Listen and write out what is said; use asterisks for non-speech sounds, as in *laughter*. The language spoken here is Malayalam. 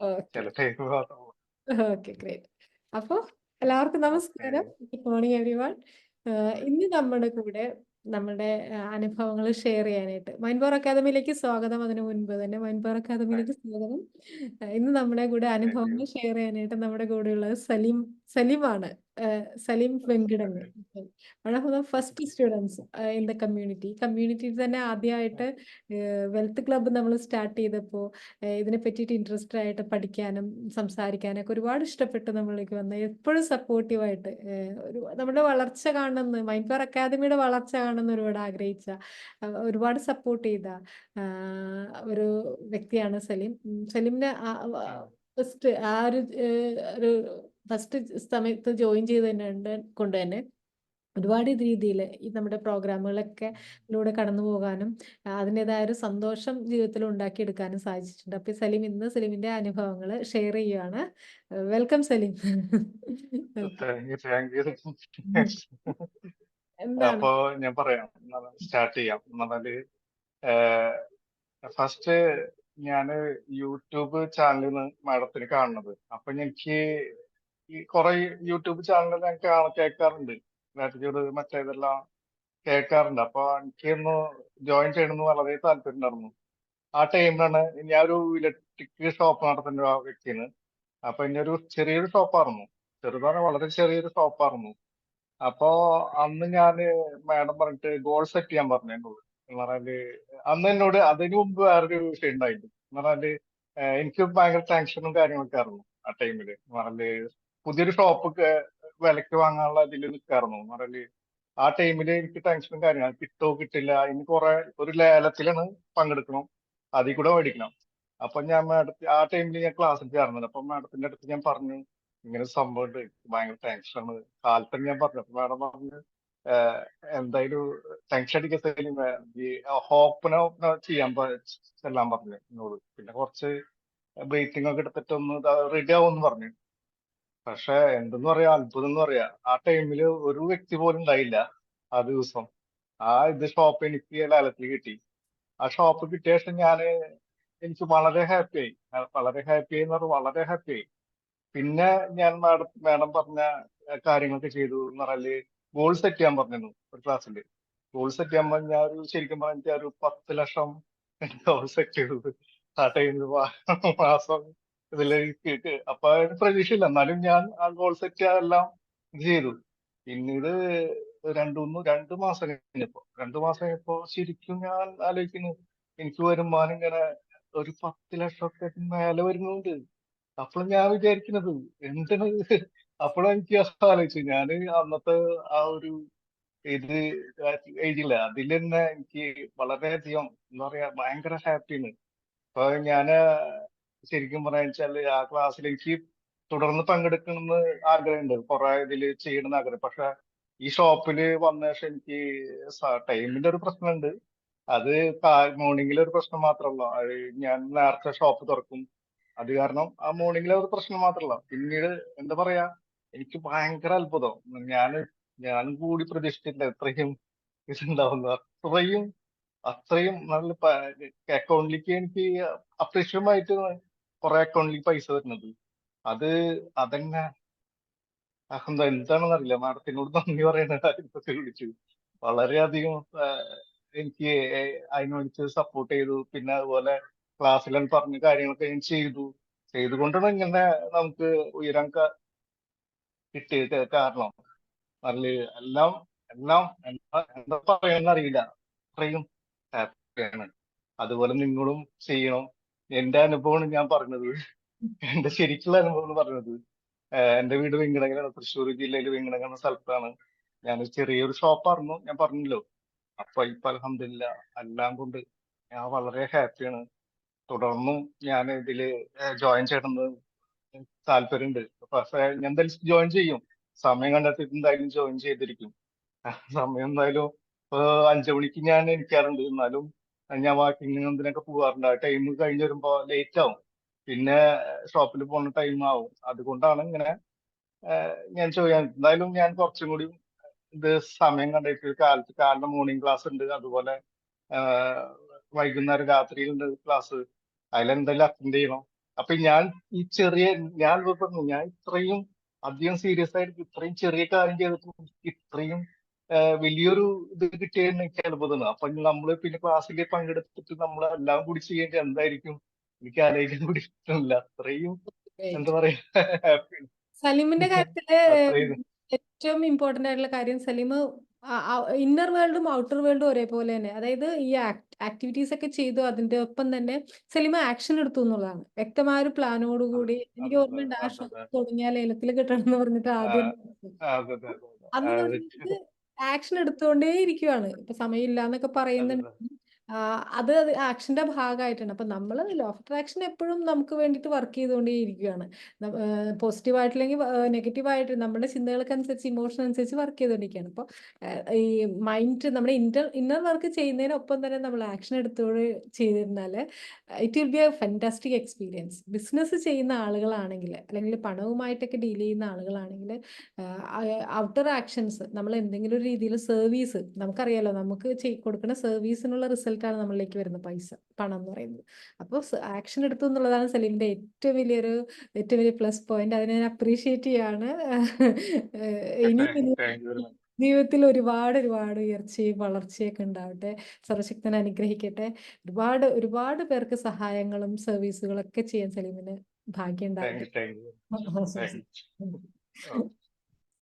ഓക്കെ ഗ്രേറ്റ് അപ്പോൾ എല്ലാവർക്കും നമസ്കാരം. ഗുഡ് മോർണിംഗ് എവരിവൺ ഇന്ന് നമ്മുടെ കൂടെ നമ്മുടെ അനുഭവങ്ങൾ ഷെയർ ചെയ്യാനായിട്ട് മൈൻപവർ അക്കാദമിയിലേക്ക് സ്വാഗതം. അതിനു മുൻപ് തന്നെ മൈൻപവർ അക്കാദമിയിലേക്ക് സ്വാഗതം. ഇന്ന് നമ്മുടെ കൂടെ അനുഭവങ്ങൾ ഷെയർ ചെയ്യാനായിട്ട് നമ്മുടെ കൂടെയുള്ളത് Saleem സലീമാണ്. Saleem Venkitangu one of the first students in the community community തന്നെ ആദ്യമായിട്ട് വെൽത്ത് ക്ലബ്ബ് നമ്മൾ സ്റ്റാർട്ട് ചെയ്തപ്പോൾ ഇതിനെ പറ്റിയിട്ട് ഇൻട്രസ്റ്റഡ് ആയിട്ട് പഠിക്കാനും സംസാരിക്കാനൊക്കെ ഒരുപാട് ഇഷ്ടപ്പെട്ട് നമ്മളിലേക്ക് വന്ന്. എപ്പോഴും സപ്പോർട്ടീവായിട്ട് ഒരു നമ്മുടെ വളർച്ച കാണുന്ന മൈൻഡ് പവർ അക്കാദമിയുടെ വളർച്ച കാണുന്ന ഒരുപാട് ആഗ്രഹിച്ച ഒരുപാട് സപ്പോർട്ട് ചെയ്ത ഒരു വ്യക്തിയാണ് സലീം. സലീമിനെ ഫസ്റ്റ് ആ ഒരു ഫസ്റ്റ് സമയത്ത് ജോയിൻ ചെയ്ത് തന്നെ കൊണ്ട് തന്നെ ഒരുപാട് രീതിയിൽ ഈ നമ്മുടെ പ്രോഗ്രാമുകളൊക്കെ ലൂടെ കടന്നു പോകാനും അതിന്റെതായ ഒരു സന്തോഷം ജീവിതത്തിൽ ഉണ്ടാക്കിയെടുക്കാനും സാധിച്ചിട്ടുണ്ട്. അപ്പോൾ സലീം ഇന്ന് സലീമിന്റെ അനുഭവങ്ങൾ ഷെയർ ചെയ്യുകയാണ് വെൽക്കം സലീം. അപ്പോ ഞാൻ പറയാം സ്റ്റാർട്ട് ചെയ്യാം. എന്നാൽ ഫസ്റ്റ് ഞാൻ യൂട്യൂബ് ചാനലിൽ നിന്ന് മാഡത്തിന് കാണുന്നത്. അപ്പൊ എനിക്ക് ഈ കുറെ യൂട്യൂബ് ചാനൽ ഞാൻ കേൾക്കാറുണ്ട്. ഗ്രാറ്റിറ്റ്യൂഡ് മറ്റേതെല്ലാം കേൾക്കാറുണ്ട്. അപ്പൊ എനിക്കൊന്ന് ജോയിൻ ചെയ്യണമെന്ന് വളരെ താല്പര്യം ഉണ്ടായിരുന്നു. ആ ടൈമിലാണ് ഞാൻ ഒരു ഇലക്ട്രിക് ഷോപ്പ് നടത്തുന്ന വ്യക്തിയാണ്. അപ്പൊ ഇനി ഒരു ചെറിയൊരു ഷോപ്പായിരുന്നു ചെറുതാണ് വളരെ ചെറിയൊരു ഷോപ്പായിരുന്നു അപ്പോ അന്ന് ഞാൻ മാഡം പറഞ്ഞിട്ട് ഗോൾ സെറ്റ് ചെയ്യാൻ പറഞ്ഞു എന്നോട് എന്ന് പറഞ്ഞാൽ അന്ന് എന്നോട് അതിനു മുമ്പ് വേറൊരു വിഷയം ഉണ്ടായിരുന്നു എന്ന് പറഞ്ഞാൽ എനിക്ക് ഭയങ്കര ടെൻഷനും കാര്യങ്ങളൊക്കെ ആയിരുന്നു ആ ടൈമിൽ എന്ന് പറഞ്ഞാൽ പുതിയൊരു ഷോപ്പ് വിലക്ക് വാങ്ങാനുള്ള ഇതിൽ നിൽക്കായിരുന്നു. എന്ന് പറഞ്ഞാൽ ആ ടൈമിൽ എനിക്ക് ടെൻഷനും കാര്യങ്ങളും കിട്ടോ കിട്ടില്ല. ഇനി കുറെ ഒരു ലേലത്തിലാണ് പങ്കെടുക്കണം. അതിൽ കൂടെ മേടിക്കണം. അപ്പൊ ഞാൻ മാഡത്തി ആ ടൈമിൽ ഞാൻ ക്ലാസ്സിൽ ചേർന്നത് അപ്പൊ മാഡത്തിന്റെ അടുത്ത് ഞാൻ പറഞ്ഞു ഇങ്ങനെ സംഭവമുണ്ട് ഭയങ്കര ടെൻഷനാണ് കാലത്തന്നെ ഞാൻ പറഞ്ഞു അപ്പൊ മാഡം പറഞ്ഞു "ഏഹ് എന്തായാലും ടെൻഷൻ അടിക്കുന്ന ഈ ചെയ്യാൻ ചെല്ലാൻ പറഞ്ഞു എന്നോട്. പിന്നെ കുറച്ച് ബ്രീത്തിങ് ഒക്കെ എടുത്തിട്ടൊന്ന് റെഡി ആവുമെന്ന് പറഞ്ഞു. പക്ഷെ എന്തെന്ന് പറയാ അത്ഭുതം എന്ന് പറയാ ആ ടൈമിൽ ഒരു വ്യക്തി പോലും ഉണ്ടായില്ല ആ ദിവസം. ആ ഇത് ഷോപ്പ് എനിക്ക് ലാലത്തിൽ കിട്ടി. ആ ഷോപ്പ് കിട്ടിയ ശേഷം ഞാൻ എനിക്ക് വളരെ ഹാപ്പി ആയി. വളരെ ഹാപ്പി ആയി എന്ന് പറഞ്ഞാൽ വളരെ ഹാപ്പി ആയി. പിന്നെ ഞാൻ മാഡം മാഡം പറഞ്ഞ കാര്യങ്ങളൊക്കെ ചെയ്തു എന്ന് പറഞ്ഞാൽ ഗോൾ സെറ്റ് ചെയ്യാൻ പറഞ്ഞിരുന്നു ഒരു ക്ലാസ്സിൽ ഗോൾ സെറ്റ് ചെയ്യാൻ ഞാൻ ഒരു ശരിക്കും പറഞ്ഞാൽ ഒരു പത്ത് ലക്ഷം ഗോൾ സെറ്റ് ചെയ്തു ആ ടൈമിൽ മാസം ഇതിലേക്ക് അപ്പൊ പ്രതീക്ഷയില്ല. എന്നാലും ഞാൻ ആ ഗോൾ സെറ്റ് എല്ലാം ചെയ്തു. പിന്നീട് രണ്ടു മൂന്ന് രണ്ട് മാസം കഴിഞ്ഞപ്പോ രണ്ടു മാസം കഴിഞ്ഞപ്പോ ശരിക്കും ഞാൻ ആലോചിക്കുന്നു. എനിക്ക് വരുമാനം ഇങ്ങനെ ഒരു പത്ത് ലക്ഷമൊക്കെ മേലെ വരുന്നുണ്ട്. അപ്പോൾ ഞാൻ വിചാരിക്കുന്നത്. എന്തിന്? അപ്പോഴും എനിക്ക് ആലോചിച്ചു ഞാൻ അന്നത്തെ ആ ഒരു ഇത് എഴുതില്ല അതിൽ തന്നെ എനിക്ക് വളരെയധികം എന്താ പറയാ ഭയങ്കര ഹാപ്പിയാണ്. അപ്പൊ ഞാൻ ശരിക്കും പറയാന്ന് വെച്ചാൽ ആ ക്ലാസ്സിൽ എനിക്ക് തുടർന്ന് പങ്കെടുക്കണമെന്ന് ആഗ്രഹമുണ്ട്. കുറെ ഇതിൽ ചെയ്യണമെന്ന് ആഗ്രഹം. പക്ഷെ ഈ ഷോപ്പിൽ വന്ന ശേഷം എനിക്ക് ടൈമിന്റെ ഒരു പ്രശ്നമുണ്ട്. അത് മോർണിംഗിലെ ഒരു പ്രശ്നം മാത്രമല്ല. അത് ഞാൻ നേരത്തെ ഷോപ്പ് തുറക്കും. അത് കാരണം ആ മോർണിംഗിലെ ഒരു പ്രശ്നം മാത്രമല്ല. പിന്നീട് എന്താ പറയാ എനിക്ക് ഭയങ്കര അത്ഭുതം. ഞാൻ ഞാനും കൂടി പ്രതീക്ഷിച്ചിട്ടില്ല ഇത്രയും ഇതുണ്ടാവുന്ന അത്രയും അത്രയും നല്ല അക്കൗണ്ടിലേക്ക് എനിക്ക് അപ്രത്യക്ഷമായിട്ട് കുറെ അക്കൗണ്ടിലേക്ക് പൈസ വരുന്നത് അത് അതന്നെ എന്താ എന്താണെന്ന് അറിയില്ല മാഡത്തിനോട് നന്ദി പറയുന്ന കാര്യത്തൊക്കെ വിളിച്ചു വളരെയധികം എനിക്ക് അതിനോട് സപ്പോർട്ട് ചെയ്തു. പിന്നെ അതുപോലെ ക്ലാസ്സിൽ പറഞ്ഞ കാര്യങ്ങളൊക്കെ ഞാൻ ചെയ്തു. ചെയ്തുകൊണ്ടാണ് ഇങ്ങനെ നമുക്ക് ഉയരാൻ കിട്ടിയത് കാരണം. നല്ല എല്ലാം എല്ലാം എന്താ എന്താ പറയാന്ന് അത്രയും ഹാപ്പിയാണ്. അതുപോലെ നിങ്ങളും ചെയ്യണം. എന്റെ അനുഭവമാണ് ഞാൻ പറഞ്ഞത്. എന്റെ ശരിക്കുള്ള അനുഭവമാണ് പറഞ്ഞത്. എന്റെ വീട് വെങ്കിടങ്ങലാണ് തൃശ്ശൂർ ജില്ലയിൽ എന്ന സ്ഥലത്താണ്. ഞാൻ ചെറിയൊരു ഷോപ്പായിരുന്നു ഞാൻ പറഞ്ഞല്ലോ. അപ്പൊ ഇപ്പൊ അലഹമില്ല എല്ലാം കൊണ്ട് ഞാൻ വളരെ ഹാപ്പിയാണ്. തുടർന്നും ഞാൻ ഇതിൽ ജോയിൻ ചെയ്യണമെന്ന് താല്പര്യമുണ്ട് പക്ഷേ ഞാൻ എന്തായാലും ജോയിൻ ചെയ്യും. സമയം കണ്ടെത്തിയിട്ട് എന്തായാലും ജോയിൻ ചെയ്തിരിക്കും. സമയം എന്തായാലും അഞ്ചു മണിക്ക് ഞാൻ എണീക്കാറുണ്ട് എന്നാലും ഞാൻ വാക്കിങ്ങിന് എന്തിനൊക്കെ പോകാറുണ്ട്. ആ ടൈം കഴിഞ്ഞ് വരുമ്പോ ലേറ്റ് ആവും. പിന്നെ ഷോപ്പിൽ പോകുന്ന ടൈം ആവും. അതുകൊണ്ടാണ് ഇങ്ങനെ ഞാൻ ചോദിക്കാൻ എന്തായാലും ഞാൻ കുറച്ചും കൂടി ഇത് സമയം കണ്ടിട്ട് കാലത്ത് കാലിന്റെ മോർണിംഗ് ക്ലാസ് ഉണ്ട്. അതുപോലെ വൈകുന്നേരം രാത്രിയിലുണ്ട് ക്ലാസ് അതിലെന്തായാലും അറ്റൻഡ് ചെയ്യണം. അപ്പൊ ഞാൻ ഈ ചെറിയ ഞാൻ പറഞ്ഞു ഞാൻ ഇത്രയും അധികം സീരിയസ് ആയിട്ട് ഇത്രയും ചെറിയ കാര്യം ചെയ്തിട്ട് ഇത്രയും വലിയൊരു ഇത് കിട്ടിയെന്ന് എനിക്ക് അത്ഭുതമാണ് അപ്പൊ നമ്മൾ പിന്നെ ക്ലാസ്സിൽ പങ്കെടുത്തിട്ട് നമ്മൾ എല്ലാം കൂടി ചെയ്യേണ്ടത് എന്തായിരിക്കും? എനിക്ക് ആലോചിക്കാൻ കൂടി ഇഷ്ടമില്ല അത്രയും എന്താ പറയാ സലീമിന്റെ കാര്യത്തിൽ ഏറ്റവും ഇമ്പോർട്ടന്റ് ആയിട്ടുള്ള കാര്യം സലീം ഇന്നർ വേൾഡും ഔട്ടർ വേൾഡും ഒരേപോലെ തന്നെ. അതായത് ഈ ആക്ടിവിറ്റീസ് ഒക്കെ ചെയ്തു അതിന്റെ ഒപ്പം തന്നെ സലീമ ആക്ഷൻ എടുത്തു എന്നുള്ളതാണ്. വ്യക്തമായ ഒരു പ്ലാനോടുകൂടി എനിക്ക് ഓർമ്മയുണ്ട്. ആ ഷോ തുടങ്ങിയ ലേലത്തിൽ കിട്ടണം എന്ന് പറഞ്ഞിട്ട് ആദ്യം. അന്ന് ആക്ഷൻ എടുത്തുകൊണ്ടേ ഇരിക്കുവാണ് ഇപ്പൊ സമയമില്ല എന്നൊക്കെ പറയുന്നുണ്ട് ആ, അത് ആക്ഷന്റെ ഭാഗമായിട്ടാണ്. അപ്പൊ നമ്മൾ ലോ ഓഫ് അട്രാക്ഷൻ എപ്പോഴും നമുക്ക് വേണ്ടിയിട്ട് വർക്ക് ചെയ്തുകൊണ്ടേ ഇരിക്കുകയാണ്. പോസിറ്റീവ് ആയിട്ടില്ലെങ്കിൽ നെഗറ്റീവ് ആയിട്ട് നമ്മുടെ ചിന്തകൾക്ക് അനുസരിച്ച് ഇമോഷൻ അനുസരിച്ച് വർക്ക് ചെയ്തുകൊണ്ടിരിക്കുകയാണ്. അപ്പോൾ ഈ മൈൻഡ് നമ്മുടെ ഇന്റർ ഇന്നർ വർക്ക് ചെയ്യുന്നതിനൊപ്പം തന്നെ നമ്മൾ ആക്ഷൻ എടുത്തുകൊണ്ട് ചെയ്തിരുന്നാൽ it will be a fantastic experience business ചെയ്യുന്ന ആളുകളാണെങ്കിൽ അല്ലെങ്കിൽ പണവുമായിട്ടൊക്കെ ഡീൽ ചെയ്യുന്ന ആളുകളാണെങ്കിൽ ഔട്ടർ ആക്ഷൻസ് നമ്മൾ എന്തെങ്കിലും ഒരു രീതിയിൽ സർവീസ് നമുക്കറിയാലോ നമുക്ക് കൊടുക്കുന്ന സർവീസിനുള്ള റിസൾട്ടാണ് നമ്മളിലേക്ക് വരുന്ന പൈസ പണം എന്ന് പറയുന്നത്. അപ്പോൾ ആക്ഷൻ എടുത്തു എന്നുള്ളതാണ് സലീമിന്റെ ഏറ്റവും വലിയൊരു ഏറ്റവും വലിയ പ്ലസ് പോയിന്റ് അതിനെ ഞാൻ അപ്രീഷിയേറ്റ് ചെയ്യാണ്. ഇനി ജീവിതത്തിൽ ഒരുപാട് ഒരുപാട് ഉയർച്ചയും വളർച്ചയൊക്കെ ഉണ്ടാവട്ടെ. സർവശക്തൻ അനുഗ്രഹിക്കട്ടെ. ഒരുപാട് ഒരുപാട് പേർക്ക് സഹായങ്ങളും സർവീസുകളൊക്കെ ചെയ്യാൻ സലീമിന് ഭാഗ്യം താങ്ക് *laughs* *laughs*